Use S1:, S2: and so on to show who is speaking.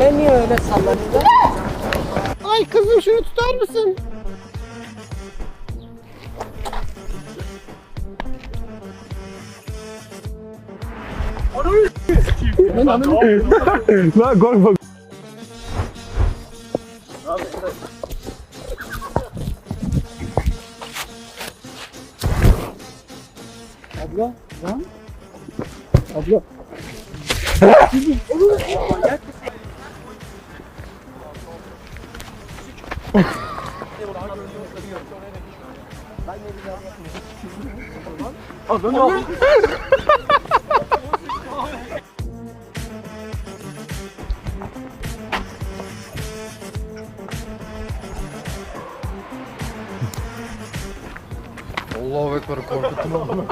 S1: Ben niye öyle sallanıyor?
S2: Ay kızım şunu tutar mısın?
S3: Lan korkma.
S1: Abla lan. Abla.
S3: Allahu ekber korkuttum ama.